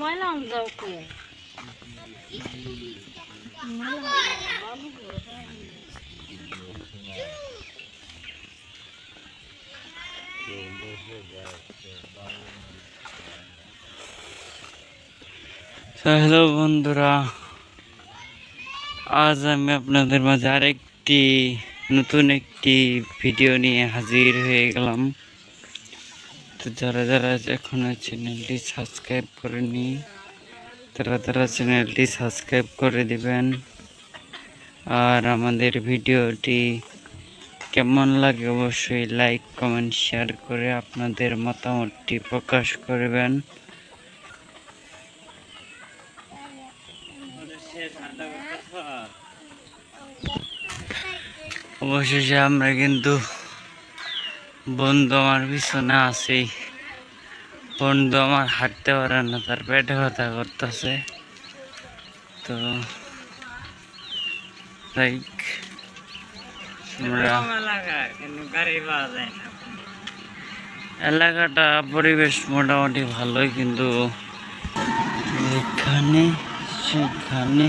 ময়লা যাও কে হ্যালো বন্ধুরা। আজ আমি আপনাদের মাঝে আরেকটি নতুন একটি ভিডিও নিয়ে হাজির হয়ে গেলাম। তো যারা যারা এখনও চ্যানেলটি সাবস্ক্রাইব করেনি, তারা তারা চ্যানেলটি সাবস্ক্রাইব করে দিবেন। আর আমাদের ভিডিওটি কেমন লাগে অবশ্যই লাইক কমেন্ট শেয়ার করে আপনাদের মতামতটি প্রকাশ করবেন। অবশেষে আমরা কিন্তু বন্ধু আমার পিছনে আছি। বন্ধু আমার হাঁটতে পারে না, তার পেটে ব্যথা করতেছে। তো লাইক এলাকাটা, পরিবেশ মোটামুটি ভালোই, কিন্তু এখানে, সেখানে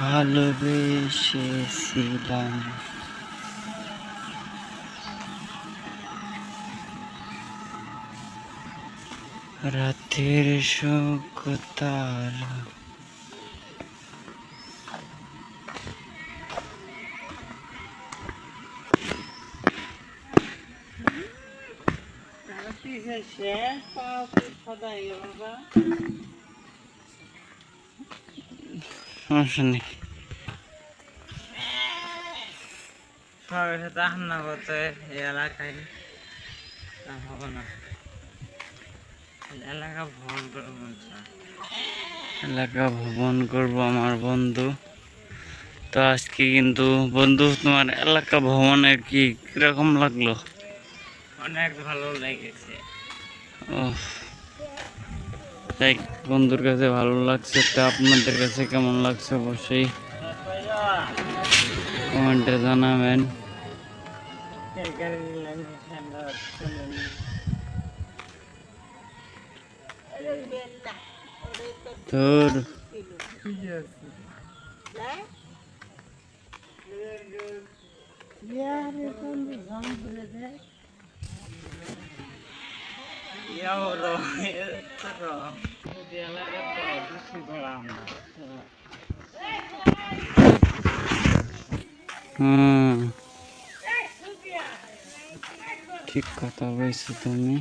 ভালোবেসেছিলাম। রাতের শোক তারা সমস্যা নেই। সাথে হান্না করতে এই এলাকায় হবে না। এলাকা ভ্রমণ এলাকা করব আমার বন্ধু। তো আজকে কিন্তু বন্ধু তোমার এলাকা ভ্রমণে কি কীরকম লাগল? অনেক ভালো লেগেছে। ও তাই বন্ধুর কাছে ভালো লাগছে তো আপনাদের কাছে কেমন লাগছে অবশ্যই কমেন্টে জানাবেন। তোর ইয়া হলো এলাকা তো দূষণ করা আমরা হুম ঠিক কথা বলছো তুমি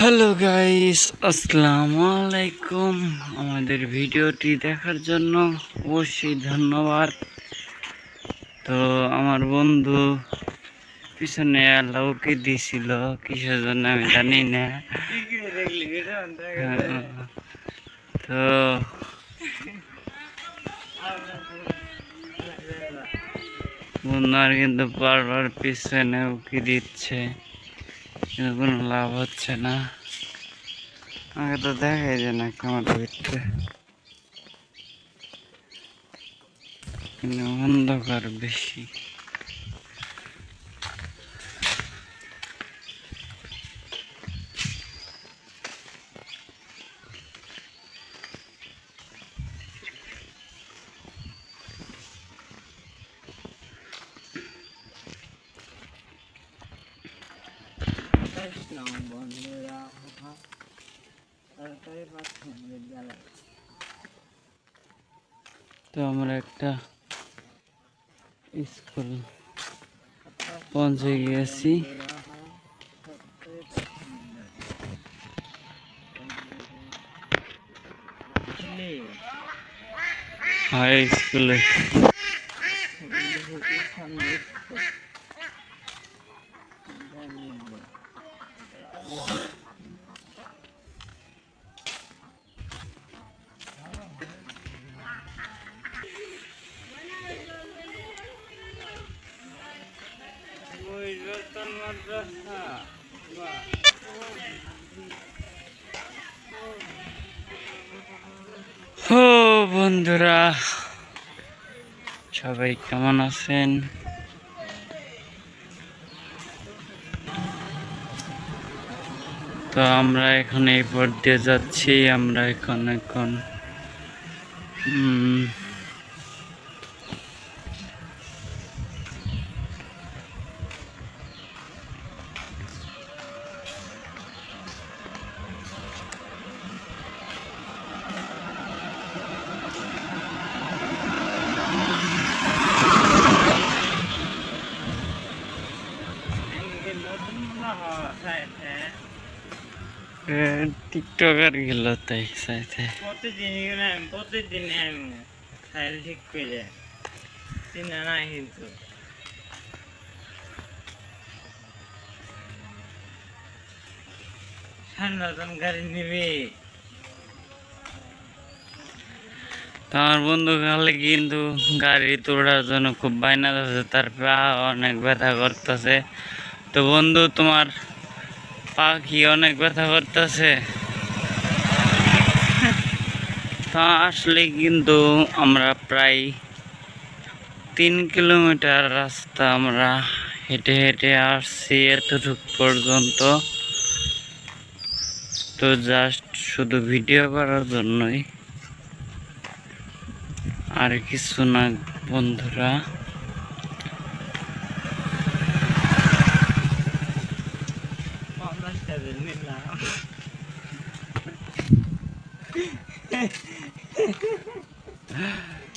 হ্যালো গাইস আসসালামু আলাইকুম আমাদের ভিডিওটি দেখার জন্য অবশ্যই ধন্যবাদ। তো, আমার বন্ধু পিছনে আল্লাহকে দিছিল। কিসের জন্য আমি জানি না। তো, বন্ধু আর কিন্তু বারবার পিছনে উকি দিচ্ছে। কোনো লাভ হচ্ছে না। আমাকে তো দেখাই যায় না ক্যামেরা ভিতরে অন্ধকার বেশি। তো আমরা একটা স্কুল পৌঁছে গিয়েছি। হাই স্কুলে। বন্ধুরা সবাই কেমন আছেন? তো আমরা এখন এই পর্যায়ে দিয়ে যাচ্ছি আমরা এখন এখন টিকটকার গেল তাই সাথে প্রতিদিন প্রতিদিন আমি সাইল ঠিক করে। চিনা নাই কিন্তু। নতুন গাড়ি নিবি। তো বন্ধু কালে কিন্তু গাড়ি তোড়ার জন্য খুব বায়না আছে তার পা অনেক ব্যথা করতেছে। তো বন্ধু তোমার পা কি অনেক ব্যথা করতেছে? তা আসলে কিন্তু আমরা প্রায় তিন কিলোমিটার রাস্তা আমরা হেঁটে হেঁটে আসছি এতটুক পর্যন্ত। তো জাস্ট শুধু ভিডিও করার জন্যই। আর কিছু না বন্ধুরা পঞ্চাশ টাকা নিলাম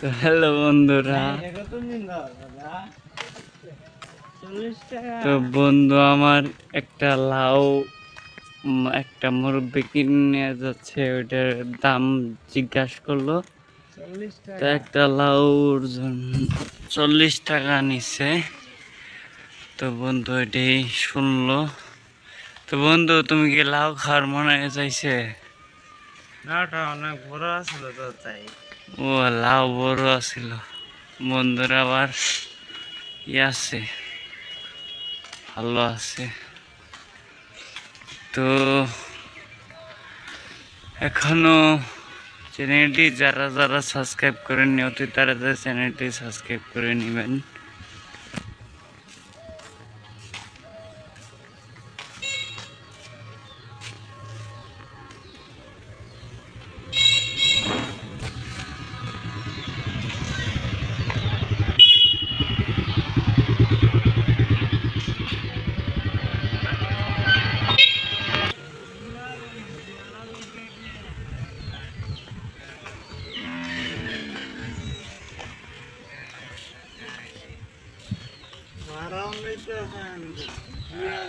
তো হ্যালো বন্ধুরা। তো বন্ধু আমার একটা লাউ একটা মুরব্বি কিনে যাচ্ছে ওইটার দাম জিজ্ঞাসা করল। তো একটা লাউর জন্য চল্লিশ টাকা নিচ্ছে তো বন্ধু এটাই শুনলো। তো বন্ধু তুমি কি লাউ খাওয়ার মনে চাইছে? নাটা অনেক বড় আসলো তো তাই। ও, লাউ বড় আছিল। বন্ধুরা আবার ই আছে। ভালো আছে। তো এখনও চ্যানেলটি যারা যারা সাবস্ক্রাইব করেননি, অতি তারা তাড়াতাড়ি চ্যানেলটি সাবস্ক্রাইব করে নেবেন। নিতে হ্যাঁ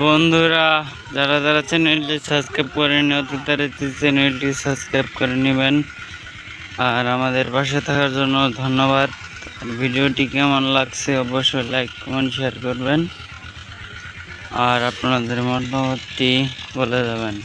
বন্ধুরা, যারা যারা চ্যানেলটি সাবস্ক্রাইব করেনি অতি তাড়াতাড়ি চ্যানেলটি সাবস্ক্রাইব করে নেবেন। আর আমাদের পাশে থাকার জন্য ধন্যবাদ। ভিডিওটি কেমন লাগছে অবশ্যই লাইক কমেন্ট শেয়ার করবেন। আর আপনাদের মতামতটি বলে যাবেন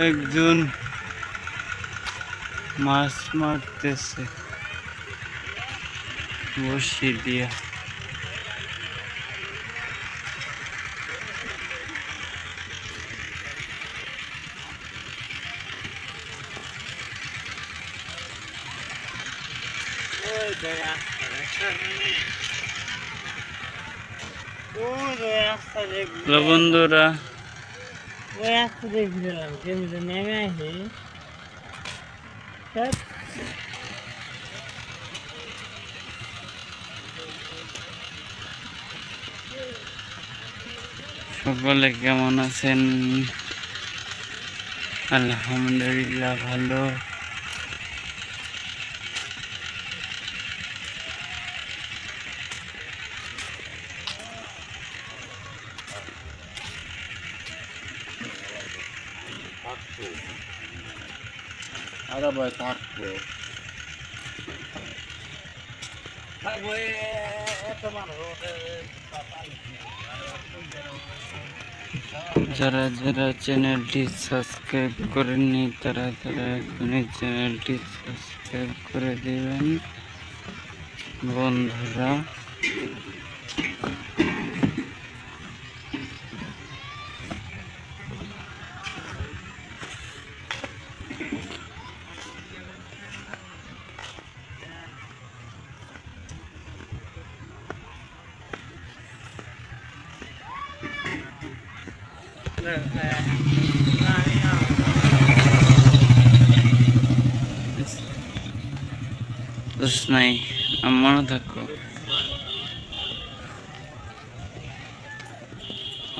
একজন মাছ মারতেছে বসি দিয়া ওই দেখা ওই যে রাস্তা দেখবি হ্যালো বন্ধুরা ওই রাস্তা দেখছিলাম কেমনি নেমে আসি ধ্যাৎ, সকলে কেমন আছেন আলহামদুলিল্লাহ ভালো ভাই থাকব থাকব এত যারা যারা চ্যানেলটি সাবস্ক্রাইব করেননি তারা তারা এখনই চ্যানেলটি সাবস্ক্রাইব করে দেবেন। বন্ধুরা দোষ নাই আমারও থাকো।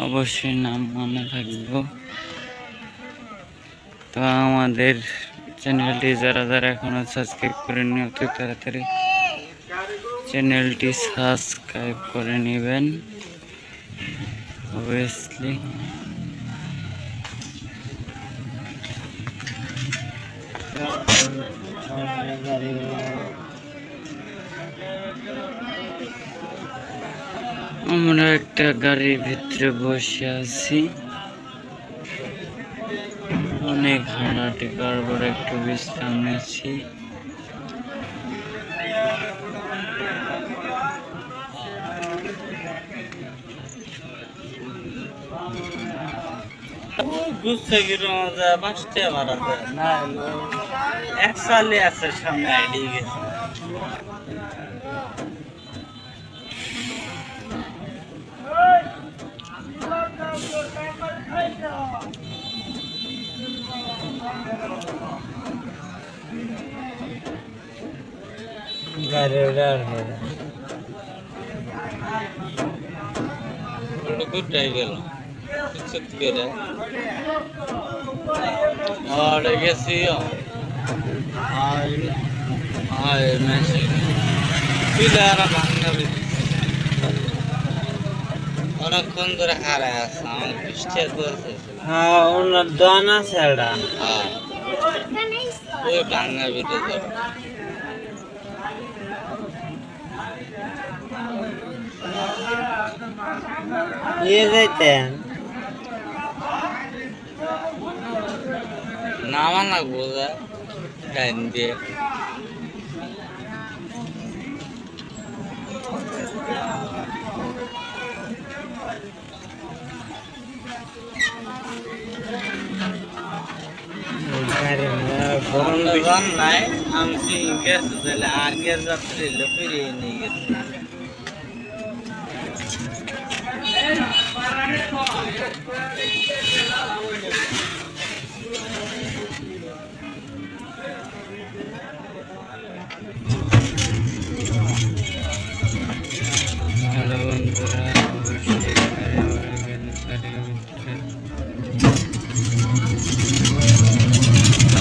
অবশ্যই নাম মনে থাকব। তো আমাদের চ্যানেলটি যারা যারা এখনও সাবস্ক্রাইব করেননি, অতি তাড়াতাড়ি চ্যানেলটি সাবস্ক্রাইব করে নেবেন। অবভিয়াসলি আমরা একটা গাড়ির ভিতরে বসে আছি। অনেক হাঁটাহাঁটি করার পর একটু বিশ্রাম ঘুরতে গেলে মজা পাঁচটা না এক সালে আছে সামনে আইডি গেছে। গেল আর গেছি আর আর মেশিন পিলার ভাঙা অনেকক্ষণ ধরে হারায় আছে আমার বৃষ্টি করছে হ্যাঁ ওনার দন আছে ওই ভাঙা ভিতরে নিয়ে যাইতেন নামা না বোঝা টাইম দিয়ে নাই আমি গেছে আগের রাত্রে ফিরিয়ে নিয়ে গেছে।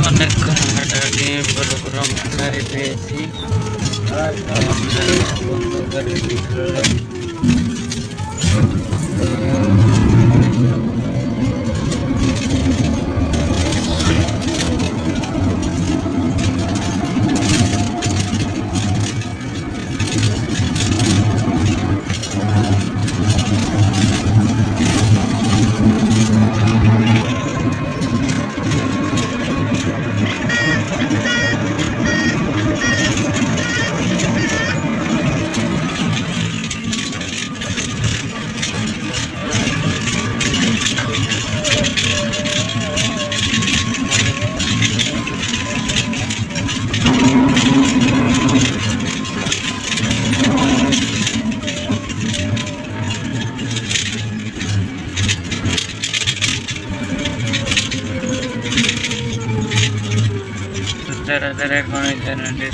অনেকক্ষণ হাঁটাহাঁটি পর গরম গাড়ি পেয়েছি বন্ধ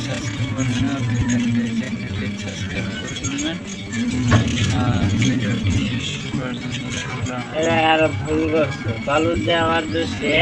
সাবস্ক্রাইব করবেন করবেন আর ভিডিওটি করছে। বালু দেওয়ার দোষে